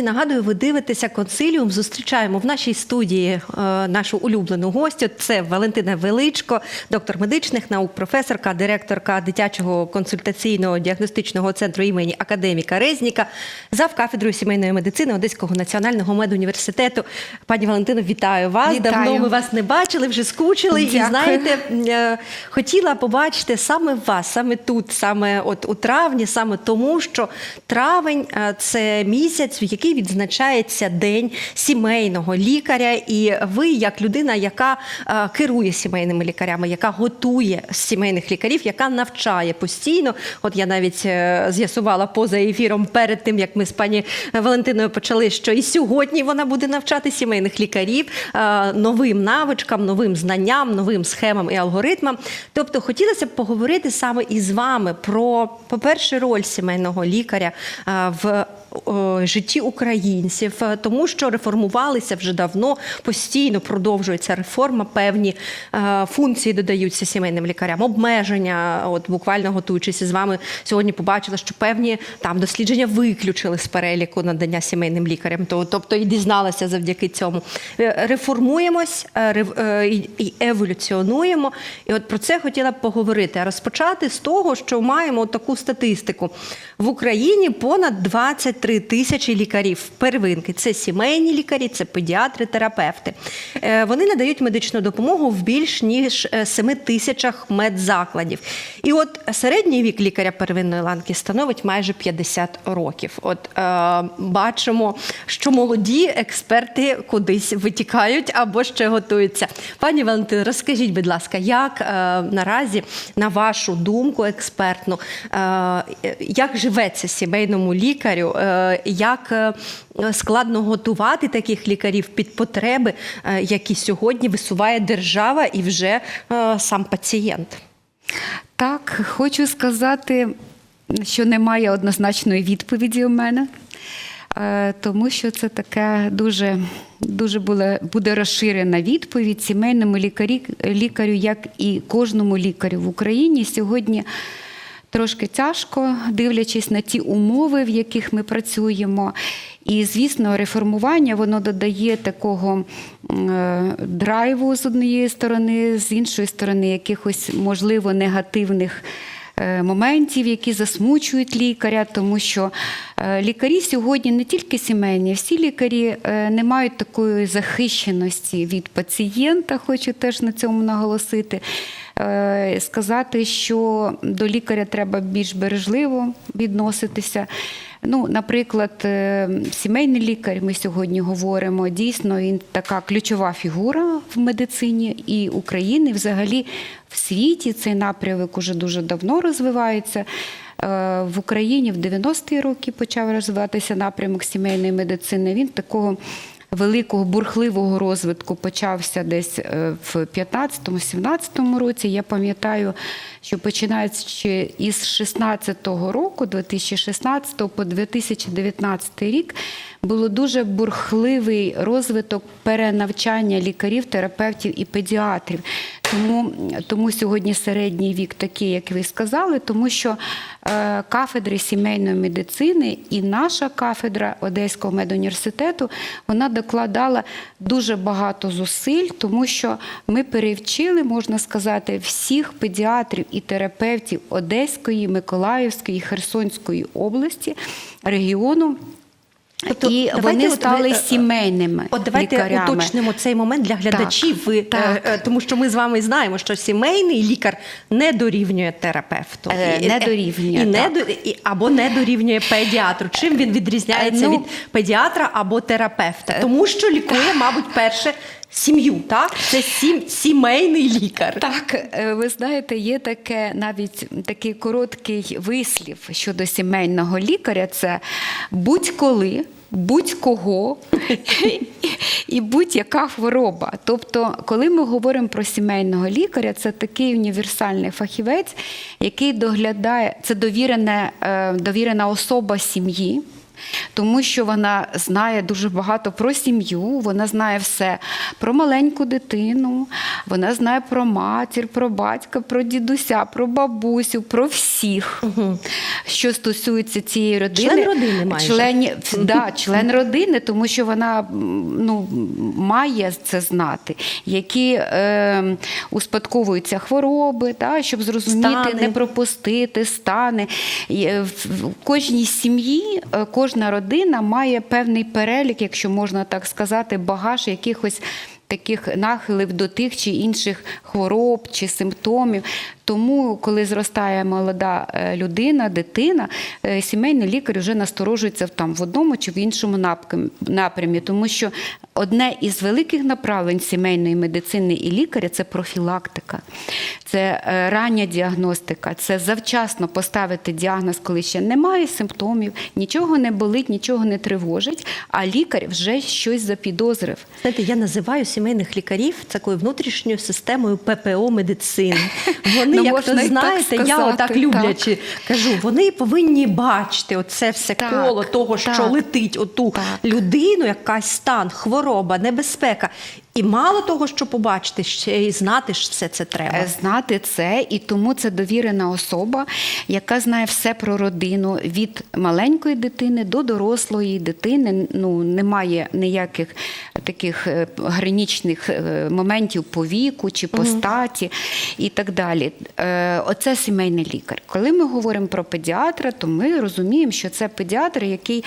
Друзі, нагадую, ви дивитеся консиліум. Зустрічаємо в нашій студії е, нашу улюблену гостю. Це Валентина Величко, доктор медичних наук, професорка, директорка дитячого консультаційного діагностичного центру імені академіка Резніка, зав кафедрою сімейної медицини Одеського національного медуніверситету. Пані Валентино, вітаю вас. Вітаю. Давно ми вас не бачили, вже скучили. І знаєте, е, хотіла побачити саме вас, саме тут, саме от у травні, саме тому, що травень е, це місяць, в який відзначається день сімейного лікаря. І ви, як людина, яка е, керує сімейними лікарями, яка готує сімейних лікарів, яка навчає постійно. От я навіть е, з'ясувала поза ефіром перед тим, як ми з пані Валентиною почали, що і сьогодні вона буде навчати сімейних лікарів е, новим навичкам, новим знанням, новим схемам і алгоритмам. Тобто, хотілося б поговорити саме із вами про, по-перше, роль сімейного лікаря в житті українців, е, тому що реформувалися вже давно, постійно продовжується реформа. Певні е, функції додаються сімейним лікарям, обмеження. От буквально готуючись з вами сьогодні, побачила, що певні там дослідження виключили з переліку надання сімейним лікарям. То, тобто і дізналася завдяки цьому. Е, Реформуємось е, е, і- еволюціонуємо. І от про це хотіла б поговорити. А розпочати з того, що маємо таку статистику в Україні понад 23 тисячі лікарів первинки. Це сімейні лікарі, це педіатри, терапевти. Е, Вони надають медичну допомогу в більш ніж е, 7 тисячах медзакладів. І от середній вік лікаря первинної ланки становить майже 50 років. От е, бачимо, що молоді експерти кудись витікають або ще готуються. Пані Валентино, розкажіть, будь ласка, як е, наразі, на вашу думку, експертну, е, як живеться сімейному лікарю, е, як е, складно готувати таких лікарів під потреби, е, які сьогодні висуває держава і вже е, сам пацієнт? Так, хочу сказати, що немає однозначної відповіді у мене, е, тому що це таке дуже, дуже буде, буде розширена відповідь сімейному лікарі, лікарю, як і кожному лікарю в Україні сьогодні. Трошки тяжко, дивлячись на ті умови, в яких ми працюємо. І, звісно, реформування воно додає такого е, драйву з однієї сторони, з іншої сторони, якихось, можливо, негативних е, моментів, які засмучують лікаря, тому що е, лікарі сьогодні не тільки сімейні, всі лікарі не мають такої захищеності від пацієнта, хочу теж на цьому наголосити. Е, Сказати, що до лікаря треба більш бережливо відноситися. Ну, наприклад, е, сімейний лікар, ми сьогодні говоримо, дійсно він така ключова фігура в медицині і України. Взагалі в світі цей напрямок уже дуже давно розвивається. Е, В Україні в 90-ті роки почав розвиватися напрямок сімейної медицини. Він такого великого бурхливого розвитку почався десь е, в 15-17 році. Я пам'ятаю, що починаючи із 16-го року, 2016 по 2019 рік, було дуже бурхливий розвиток перенавчання лікарів, терапевтів і педіатрів. Тому, тому сьогодні середній вік такий, як ви сказали, тому що е, кафедри сімейної медицини і наша кафедра Одеського медуніверситету вона докладала дуже багато зусиль, тому що ми перевчили, можна сказати, всіх педіатрів і терапевтів Одеської, Миколаївської, Херсонської області, регіону. Тобто, і вони стали е, сімейними От давайте лікарями. уточнимо цей момент для глядачів. Ви, так. е, е, тому що ми з вами знаємо, що сімейний лікар не дорівнює терапевту. Е, не е, дорівнює, і не до, і, або не дорівнює педіатру. Чим він відрізняється Е, ну- від педіатра або терапевта? Тому що лікує, мабуть, перше сім'ю. Так, це сім, сімейний лікар. Так, е, ви знаєте, є таке навіть такий короткий вислів щодо сімейного лікаря: це будь-коли. Будь-кого і будь-яка хвороба. Тобто, коли ми говоримо про сімейного лікаря, це такий універсальний фахівець, який доглядає, це довірена, е, довірена особа сім'ї, тому що вона знає дуже багато про сім'ю, вона знає все про маленьку дитину, вона знає про матір, про батька, про дідуся, про бабусю, про всіх, що стосується цієї родини. Член родини майже. Члені, да, член родини, тому що вона ну, має це знати, які е, успадковуються хвороби, та, щоб зрозуміти, Стани. не пропустити стани. В в кожній сім'ї е, кожна родина має певний перелік, якщо можна так сказати, багаж якихось. Таких нахилів до тих чи інших хвороб чи симптомів. Тому, коли зростає молода е, людина, дитина, е, сімейний лікар вже насторожується там в одному чи в іншому напрямі, тому що одне із великих направлень сімейної медицини і лікаря це профілактика, це е, рання діагностика, це завчасно поставити діагноз, коли ще немає симптомів, нічого не болить, нічого не тривожить, а лікар вже щось запідозрив. Знаєте, я називаю сімейних лікарів такою внутрішньою системою ППО медицини. Вони, як можна то знаєте, так я отак люблячи так. кажу, вони повинні бачити оце все Так, коло того, що так, летить оту так. людину, якась стан, хвороба, небезпека. І мало того, що побачити, ще й знати ж все це треба. Е, знати це, і тому це довірена особа, яка знає все про родину від маленької дитини до дорослої дитини. Ну немає ніяких таких е, гранічних е, моментів по віку чи по статі і так далі. Оце сімейний лікар. Коли ми говоримо про педіатра, то ми розуміємо, що це педіатр, який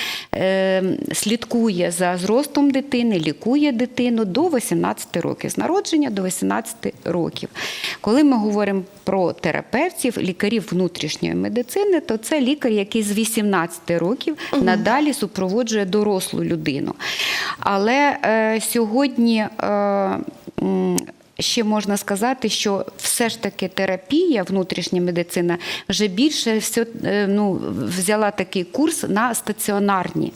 слідкує за зростом дитини, лікує дитину до 18 років, з народження до 18 років. Коли ми говоримо про терапевтів, лікарів внутрішньої медицини, то це лікар, який з 18 років надалі супроводжує дорослу людину. Але е, сьогодні. Е, Ще можна сказати, що все ж таки терапія, внутрішня медицина вже більше все, ну, взяла такий курс на стаціонарні,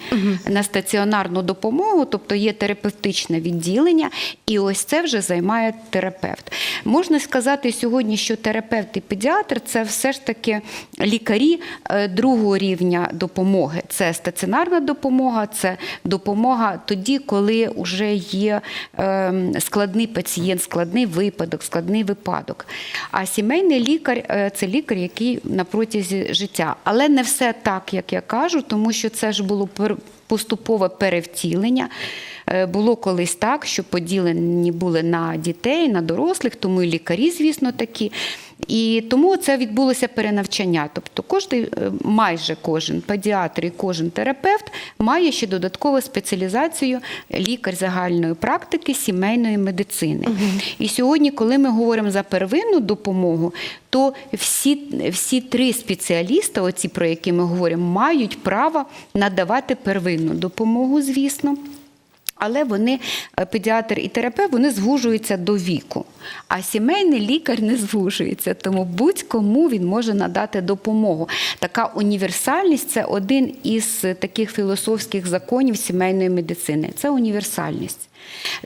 на стаціонарну допомогу, тобто є терапевтичне відділення, і ось це вже займає терапевт. Можна сказати сьогодні, що терапевт і педіатр це все ж таки лікарі е, другого рівня допомоги. Це стаціонарна допомога, це допомога тоді, коли вже є ем, складний пацієнт, складний випадок, складний випадок. А сімейний лікар е, це лікар, який на протязі життя. Але не все так, як я кажу, тому що це ж було поступове перевтілення. Е, Було колись так, що поділені були на дітей, на дорослих, тому і лікарі, звісно, такі. І тому це відбулося перенавчання. Тобто кожний, е, майже кожен педіатр і кожен терапевт має ще додаткову спеціалізацію лікар загальної практики сімейної медицини. І сьогодні, коли ми говоримо за первинну допомогу, то всі, всі три спеціаліста, оці про які ми говоримо, мають право надавати первинну допомогу, звісно. Але вони, е, педіатр і терапевт, вони звужуються до віку. А сімейний лікар не звужується, тому будь-кому він може надати допомогу. Така універсальність це один із таких філософських законів сімейної медицини. Це універсальність.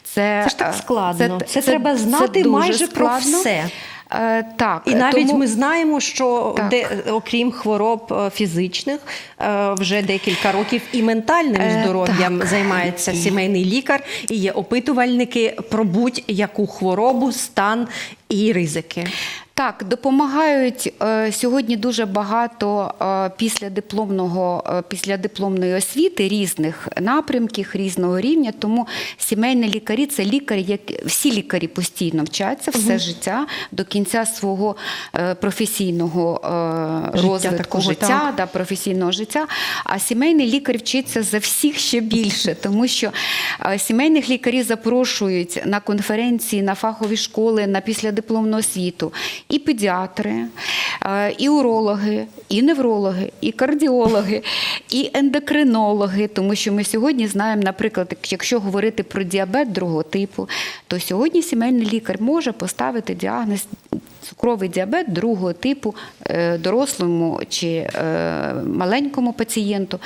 Це, Це ж так е, складно. Це треба знати дуже майже про все. Е, Так, І навіть тому- ми знаємо, що Так. де, окрім хвороб е, фізичних, е, вже декілька років і ментальним Е, здоров'ям так. займається сімейний лікар, і є опитувальники про будь-яку хворобу, стан і ризики. Так, допомагають е, сьогодні дуже багато е, після дипломного, е, після дипломної освіти різних напрямків, різного рівня. Тому сімейні лікарі це лікарі, як всі лікарі постійно вчаться все життя до кінця свого е, професійного е, Життя розвитку такого, життя, так. да, професійного життя. А сімейний лікар вчиться за всіх ще більше, тому що е, сімейних лікарів запрошують на конференції, на фахові школи, на післядипломну освіту і педіатри, е, і урологи, і неврологи, і кардіологи, і ендокринологи. Тому що ми сьогодні знаємо, наприклад, якщо говорити про діабет другого типу, то сьогодні сімейний лікар може поставити діагноз цукровий діабет другого типу е, дорослому чи е, маленькому пацієнту,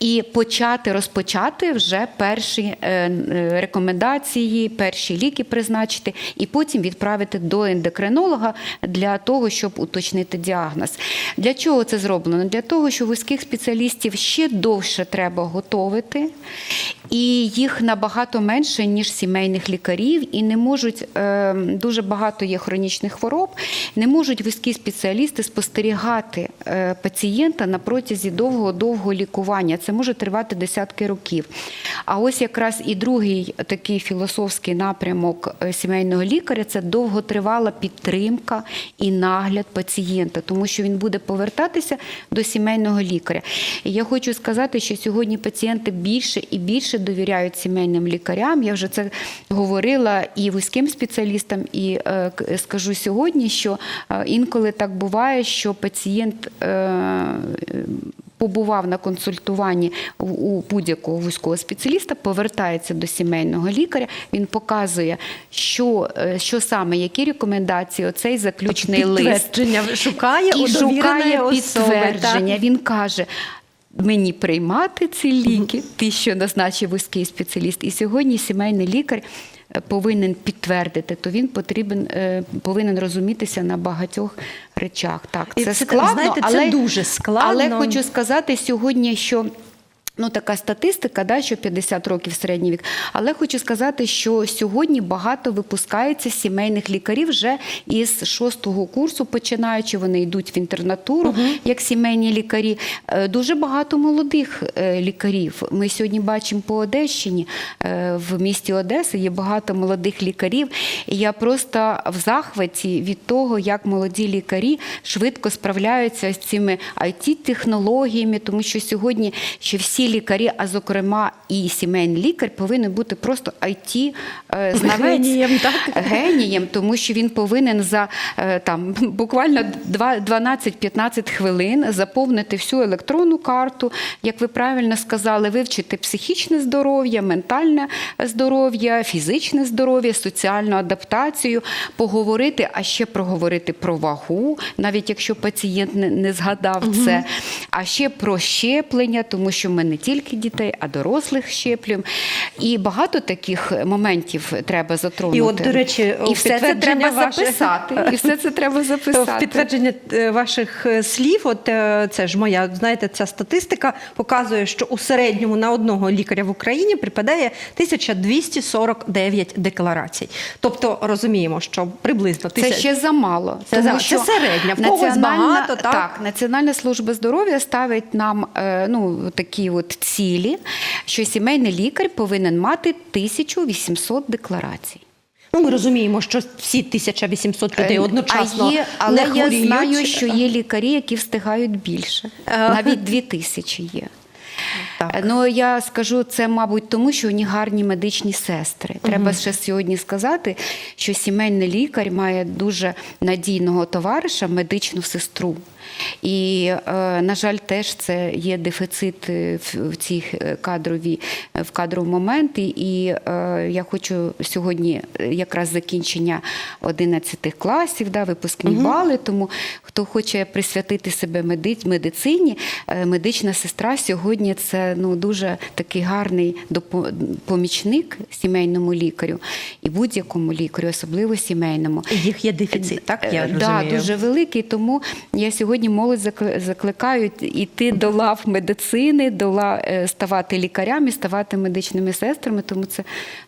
і почати розпочати вже перші е, рекомендації, перші ліки призначити, і потім відправити до ендокринолога для того, щоб уточнити діагноз. Для чого це зроблено? Для того, що вузьких спеціалістів ще довше треба готовити, і їх набагато менше, ніж сімейних лікарів, і не можуть е, дуже багато є хронічних хвороб, не можуть вузькі спеціалісти спостерігати е, пацієнта на протязі довгого-довгого лікування. Це може тривати десятки років. А ось якраз і другий такий філософський напрямок е, сімейного лікаря це довготривала підтримка і нагляд пацієнта, тому що він буде повертатися до сімейного лікаря. І я хочу сказати, що сьогодні пацієнти більше і більше довіряють сімейним лікарям. Я вже це говорила і вузьким спеціалістам, і е, скажу сьогодні, що е, інколи так буває, що пацієнт. е, Побував на консультуванні у- будь-якого вузького спеціаліста, повертається до сімейного лікаря. Він показує, що, що саме, які рекомендації, оцей заключний лист Підтвердження шукає і шукає підтвердження. так? Він каже. Мені приймати ці ліки, ті, що назначив вузький спеціаліст, і сьогодні сімейний лікар е, повинен підтвердити, то він потрібен е, повинен розумітися на багатьох речах. Так, це це, складно, знаєте, це але дуже складно. Але хочу сказати сьогодні, що. Ну, така статистика, да, що 50 років середній вік. Але хочу сказати, що сьогодні багато випускається сімейних лікарів вже із шостого курсу, починаючи, вони йдуть в інтернатуру, як сімейні лікарі. Е, Дуже багато молодих е, лікарів. Ми сьогодні бачимо по Одещині, е, в місті Одеси є багато молодих лікарів. І я просто в захваті від того, як молоді лікарі швидко справляються з цими IT-технологіями, тому що сьогодні ще всі лікарі, а зокрема і сімейний лікар, повинен бути просто it знавець. Генієм, так? генієм, тому що він повинен за е, там буквально 12-15 хвилин заповнити всю електронну карту, як ви правильно сказали, вивчити психічне здоров'я, ментальне здоров'я, фізичне здоров'я, соціальну адаптацію, поговорити, а ще проговорити про вагу, навіть якщо пацієнт не, не згадав це, а ще про щеплення, тому що ми не тільки дітей, а дорослих щеплюємо. І багато таких моментів треба затронути. І от, до речі, і все це треба ваше- записати. І все це треба В підтвердження е, ваших е, слів, от е, це ж моя, знаєте, ця статистика показує, що у середньому на одного лікаря в Україні припадає 1249 декларацій. Тобто розуміємо, що приблизно Це ще замало. Це тому що це середня, в когось багато, так? Так, Національна служба здоров'я ставить нам ну, такі от цілі, що сімейний лікар повинен мати 1800 декларацій. Ну, ми розуміємо, що всі 1800 людей Е, одночасно а є, але не я знаю, що є лікарі, які встигають більше. Навіть 2000 є. Так. Е, Ну я скажу це, мабуть, тому що вони гарні медичні сестри. Треба ще сьогодні сказати, що сімейний лікар має дуже надійного товариша, медичну сестру. І, е, на жаль, теж це є дефіцит е, в е, кадрові в кадровий момент. І, я хочу сьогодні якраз закінчення 11 класів, да, випускні бали. Тому хто хоче присвятити себе медицині, медична сестра сьогодні це ну дуже такий гарний допо- помічник сімейному лікарю і будь-якому лікарю, особливо сімейному. Їх є дефіцит, так? Я Е, розумію. Да, дуже великий. Тому я сьогодні молодь закли- закликаю йти до лав медицини, до лав, е, ставати лікарями, ставати медичними сестрами. Тому це,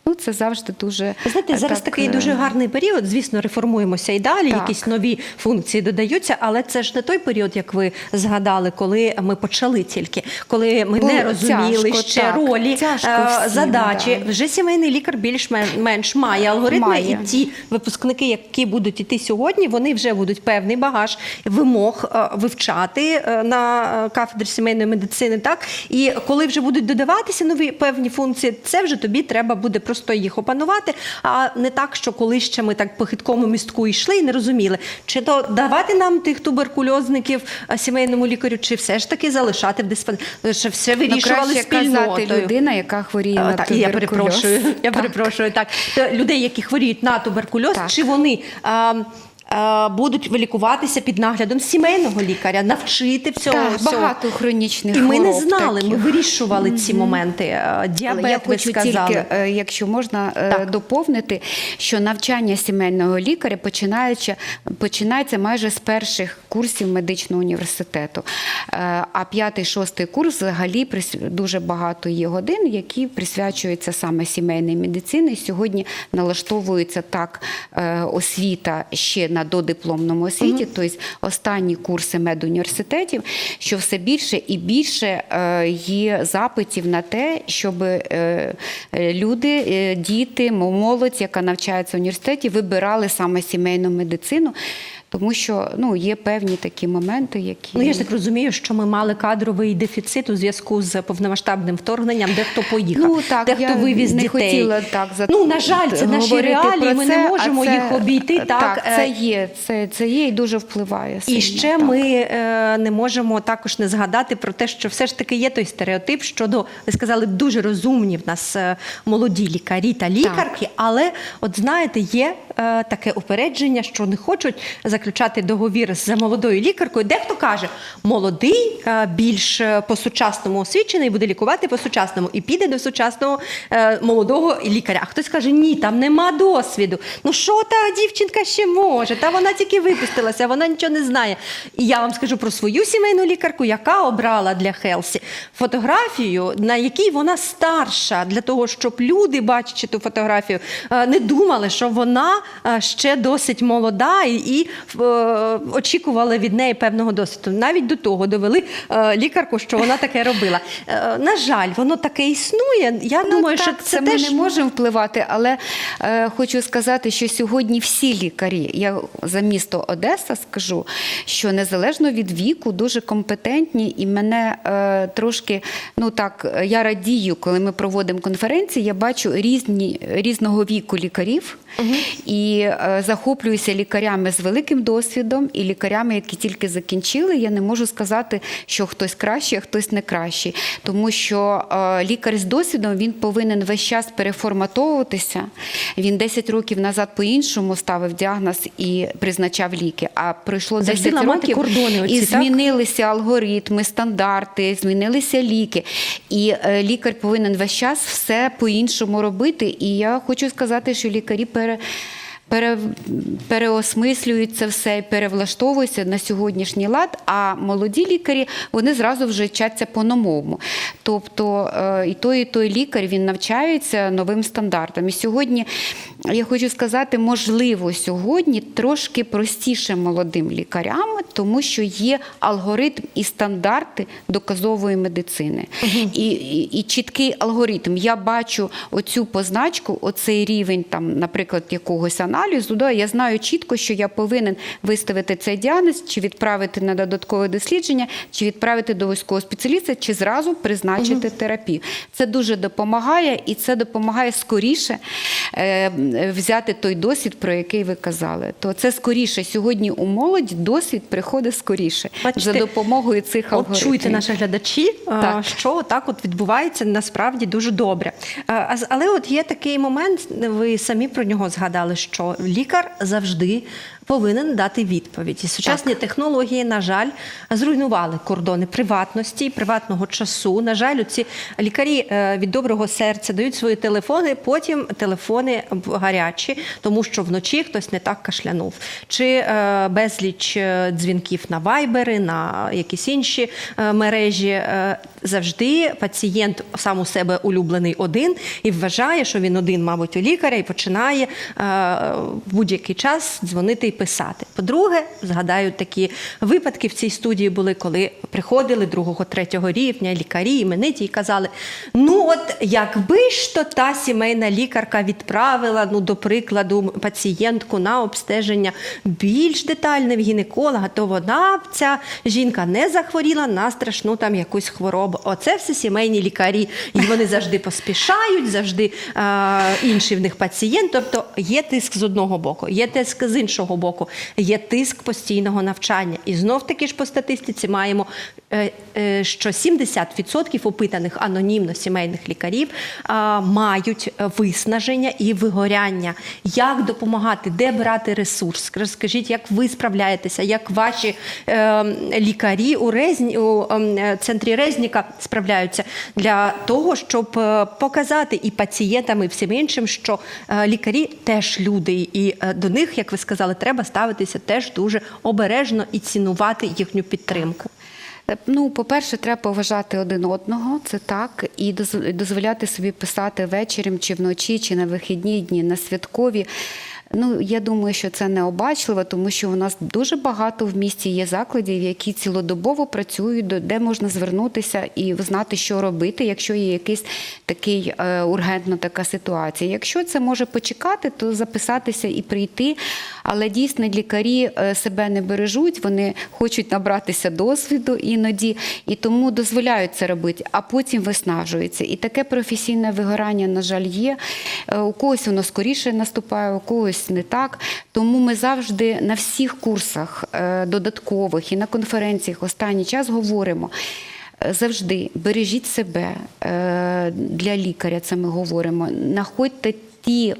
ну, це завжди дуже Знаєте, е, зараз так, такий е, дуже гарний період. Звісно, реформуємося і далі. Так. Якісь нові функції додаються, але це ж не той період, як ви згадали, коли ми почали тільки, коли ми не розуміли тяжко, ще так. ролі, Тяжко е, всім, задачі. да. Вже сімейний лікар більш-менш має алгоритми, Має. і ті випускники, які будуть іти сьогодні, вони вже будуть певний багаж вимог е, вивчати е, на кафедрі сімейної медицини. Так і коли вже будуть додаватися нові певні функції, це вже тобі треба буде просто їх опанувати. А не так, що коли ще ми так по хиткому містку йшли і не розуміли, чи то давати нам тих туберкульозників сімейному лікарю, чи все ж таки залишати в диспансері. Ну, вирішували краще казати людина, яка хворіє А, на так, я перепрошую. Я Так. перепрошую так. Людей, які хворіють на туберкульоз, Так. чи вони а, будуть вилікуватися під наглядом сімейного лікаря, навчити всього. Так, всього. багато хронічних І ми не знали, ми вирішували ці моменти. Е, Але Діабет, я ви хочу сказали. тільки, е, якщо можна е, Так. доповнити, що навчання сімейного лікаря починається, починається майже з перших курсів медичного університету. Е, А п'ятий, шостий курс взагалі дуже багато є годин, які присвячуються саме сімейній медицині. Сьогодні налаштовується так е, освіта ще на додипломному освіті, тобто останні курси медуніверситетів, що все більше і більше е, є запитів на те, щоб е, люди, е, діти, молодь, яка навчається в університеті, вибирали саме сімейну медицину, тому що ну, є певні такі моменти, які Ну я ж так розумію, що ми мали кадровий дефіцит у зв'язку з повномасштабним вторгненням, дехто поїхав, Ну, так, дехто я вивіз не дітей. хотіла так за ну на жаль, це наші реалії. Ми це, не можемо це- їх обійти. Так, так Е, це є, це, це є і дуже впливає. І ще так. ми е, не можемо також не згадати про те, що все ж таки є той стереотип щодо, ви сказали, дуже розумні в нас е, молоді лікарі та лікарки, але от знаєте, є е, таке упередження, що не хочуть заключати договір з молодою лікаркою. Дехто каже, молодий е, більш е, по-сучасному освічений, буде лікувати по-сучасному і піде до сучасного е, молодого лікаря. А хтось каже, ні, там нема досвіду. Ну що та дівчинка ще може? Та вона тільки випустилася, вона нічого не знає. І я вам скажу про свою сімейну лікарку, яка обрала для Хелсі фотографію, на якій вона старша, для того, щоб люди, бачачи ту фотографію, не думали, що вона ще досить молода і, очікували від неї певного досвіду. Навіть до того довели е, лікарку, що вона таке робила. Е, На жаль, воно таке існує. Я Ну, думаю, так, що це, ми теж не можемо впливати, але е, хочу сказати, що сьогодні всі лікарі, я за місто Одеса скажу, що незалежно від віку, дуже компетентні, і мене е, трошки, ну так, е, я радію, коли ми проводимо конференції, я бачу різні різного віку лікарів і е, захоплююся лікарями з великим досвідом і лікарями, які тільки закінчили. Я не можу сказати, що хтось кращий, а хтось не кращий, тому що е, лікар з досвідом він повинен весь час переформатовуватися. Він 10 років назад по-іншому ставив діагноз і призначав ліки. А пройшло Завжди 10 ламати років кордони оці, і так? змінилися алгоритми, стандарти, змінилися ліки. І е, лікар повинен весь час все по-іншому робити. І я хочу сказати, що лікарі пере. Пере, переосмислюють це все перевлаштовуються на сьогоднішній лад, а молоді лікарі вони зразу вже вчаться по-новому. Тобто е, і той, і той лікар він навчається новим стандартам. І сьогодні я хочу сказати, можливо, сьогодні трошки простіше молодим лікарям, тому що є алгоритм і стандарти доказової медицини. І, і, і чіткий алгоритм. Я бачу оцю позначку, оцей рівень, там, наприклад, якогось аналізу. Да, я знаю чітко, що я повинен виставити цей діагноз, чи відправити на додаткове дослідження, чи відправити до військового спеціаліста, чи зразу призначити терапію. Це дуже допомагає, і це допомагає скоріше е, взяти той досвід, про який ви казали. То це скоріше сьогодні у молоді досвід приходить скоріше Бачите, за допомогою цих От алгоритмів. чуйте, наші глядачі, Так. що так от відбувається насправді дуже добре. З- Але от є такий момент, ви самі про нього згадали, що лікар завжди повинен дати відповідь. І сучасні технології, на жаль, зруйнували кордони приватності, приватного часу. На жаль, ці лікарі е, від доброго серця дають свої телефони, потім телефони гарячі, тому що вночі хтось не так кашлянув. Чи е, безліч е, дзвінків на вайбери, на якісь інші мережі. Завжди пацієнт сам у себе улюблений один і вважає, що він один, мабуть, у лікаря, і починає в будь-який час дзвонити і писати. По-друге, згадаю, такі випадки в цій студії були, коли приходили другого, третього рівня лікарі, імениті і казали: ну от якби ж то та сімейна лікарка відправила, ну, до прикладу, пацієнтку на обстеження більш детальне в гінеколога, то вона б ця жінка не захворіла на страшну там якусь хворобу. Оце все сімейні лікарі. І вони завжди поспішають, завжди е, інший в них пацієнт. Тобто є тиск з одного боку, є тиск з іншого боку. Боку є тиск постійного навчання. І знов таки ж по статистиці маємо, е, е, що 70% опитаних анонімно сімейних лікарів мають виснаження і вигоряння. Як допомагати, де брати ресурс? Скажіть, як ви справляєтеся, як ваші е, лікарі у, Резні, у ем, центрі Резніка справляються для того, щоб показати і пацієнтам, і всім іншим, що лікарі теж люди, і до них, як ви сказали, треба ставитися теж дуже обережно і цінувати їхню підтримку. Е, Ну, по-перше, треба поважати один одного, це так, і дозволяти собі писати вечором, чи вночі, чи на вихідні дні, на святкові. Ну, я думаю, що це необачливо, тому що у нас дуже багато в місті є закладів, які цілодобово працюють, де можна звернутися і знати, що робити, якщо є якийсь такий е, ургентна така ситуація. Якщо це може почекати, то записатися і прийти. Але дійсно лікарі е, себе не бережуть, вони хочуть набратися досвіду іноді, і тому дозволяють це робити, а потім виснажуються. І таке професійне вигорання, на жаль, є. Е, У когось воно скоріше наступає, у когось не так. Тому ми завжди на всіх курсах е, додаткових і на конференціях останній час говоримо. Завжди бережіть себе для лікаря. Це ми говоримо. Находьте ті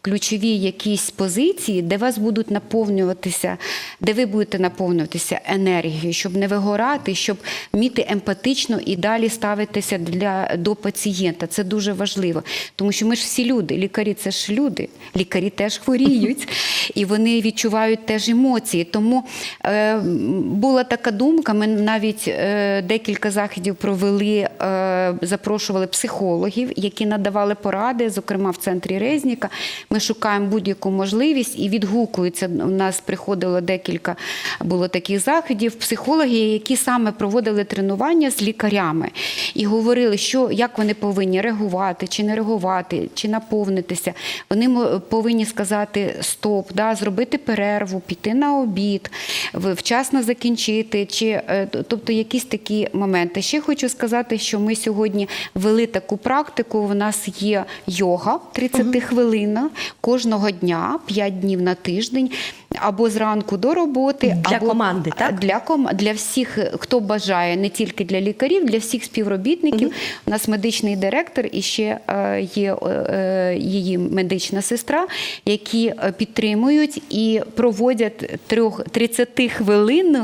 ключові якісь позиції, де вас будуть наповнюватися, де ви будете наповнюватися енергією, щоб не вигорати, щоб вміти емпатично і далі ставитися для до пацієнта. Це дуже важливо, тому що ми ж всі люди. Лікарі це ж люди, лікарі теж хворіють, і вони відчувають теж емоції. Тому е, була така думка. Ми навіть е, декілька заходів провели, е, запрошували психологів, які надавали поради, зокрема в центрі Резніка. Ми шукаємо будь-яку можливість і відгукуються. У нас приходило декілька було таких заходів. Психологи, які саме проводили тренування з лікарями і говорили, що як вони повинні реагувати, чи не реагувати, чи наповнитися. Вони повинні сказати стоп, да, зробити перерву, піти на обід, вчасно закінчити, чи е, тобто якісь такі моменти. Ще хочу сказати, що ми сьогодні ввели таку практику. У нас є йога 30 хвилин кожного дня, 5 днів на тиждень. Або зранку до роботи, Для або команди, так? для ком для всіх, хто бажає, не тільки для лікарів, для всіх співробітників. У нас медичний директор і ще е, є е, її медична сестра, які е, підтримують і проводять трьох 30 хвилин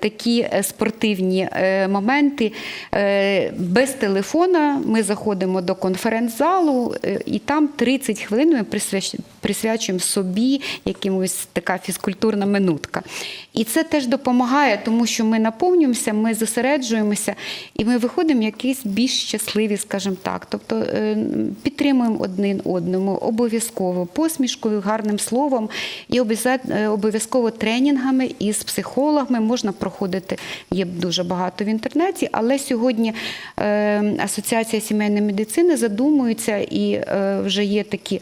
такі е, спортивні е, моменти. Е, Без телефона ми заходимо до конференц-залу, е, і там 30 хвилин ми присвячуємо собі якимось така фізкультурна минутка. І це теж допомагає, тому що ми наповнюємося, ми зосереджуємося і ми виходимо якісь більш щасливі, скажімо так. Тобто е, підтримуємо один одному обов'язково посмішкою, гарним словом і е, обов'язково тренінгами із психологами можна проходити. Є дуже багато в інтернеті, але сьогодні е, Асоціація сімейної медицини задумується і вже є такі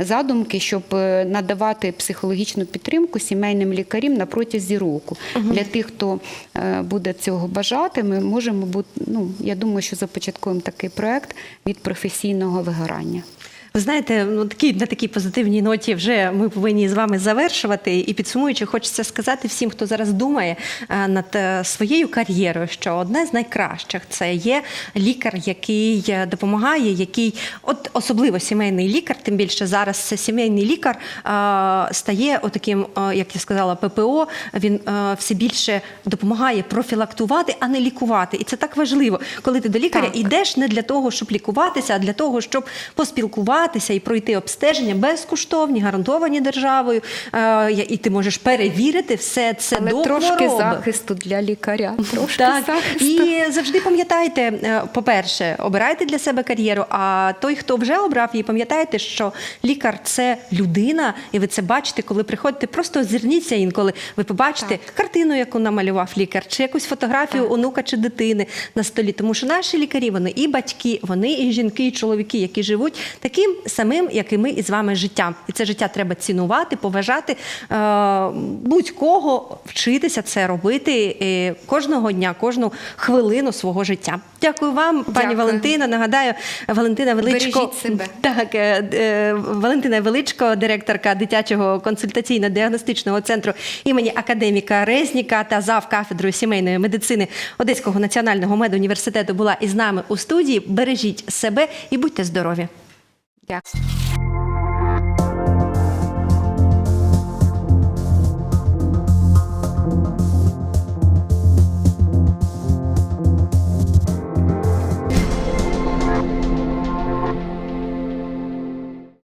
задумки, щоб е, надавати психологічну підтримку сімейним лікарям на протязі року. Для тих, хто е, буде цього бажати, ми можемо бути. Ну я думаю, що започаткуємо такий проект від професійного вигорання. Ви знаєте, ну такі на такій позитивній ноті вже ми повинні з вами завершувати. І підсумуючи, хочеться сказати всім, хто зараз думає е, над е, своєю кар'єрою, що одне з найкращих це є лікар, який е, допомагає, який, от особливо сімейний лікар, тим більше зараз це сімейний лікар стає отаким, як я сказала, ППО. Він все більше допомагає профілактувати, а не лікувати. І це так важливо, коли ти до лікаря Так. йдеш не для того, щоб лікуватися, а для того, щоб поспілкуватися і пройти обстеження безкоштовні, гарантовані державою. Е, І ти можеш перевірити все це Але до трошки хвороби. захисту для лікаря. Трошки Так, захисту. і завжди пам'ятайте, е, по-перше, обирайте для себе кар'єру. А той, хто вже обрав її, пам'ятайте, що лікар це людина, і ви це бачите, коли приходите. Просто зверніться інколи. Ви побачите картину, яку намалював лікар, чи якусь фотографію онука чи дитини на столі. Тому що наші лікарі, вони і батьки, вони і жінки, і чоловіки, які живуть таким таким самим, як і ми із вами життям. І це життя треба цінувати, поважати е, будь-кого вчитися це робити е, кожного дня, кожну хвилину свого життя. Дякую вам, пані Дякую. Валентина. Нагадаю, Валентина Величко. Себе. Так, е, Валентина Величко, директорка дитячого консультаційно-діагностичного центру імені академіка Резніка та зав кафедрою сімейної медицини Одеського національного медуніверситету була із нами у студії. Бережіть себе і будьте здорові. Дякую.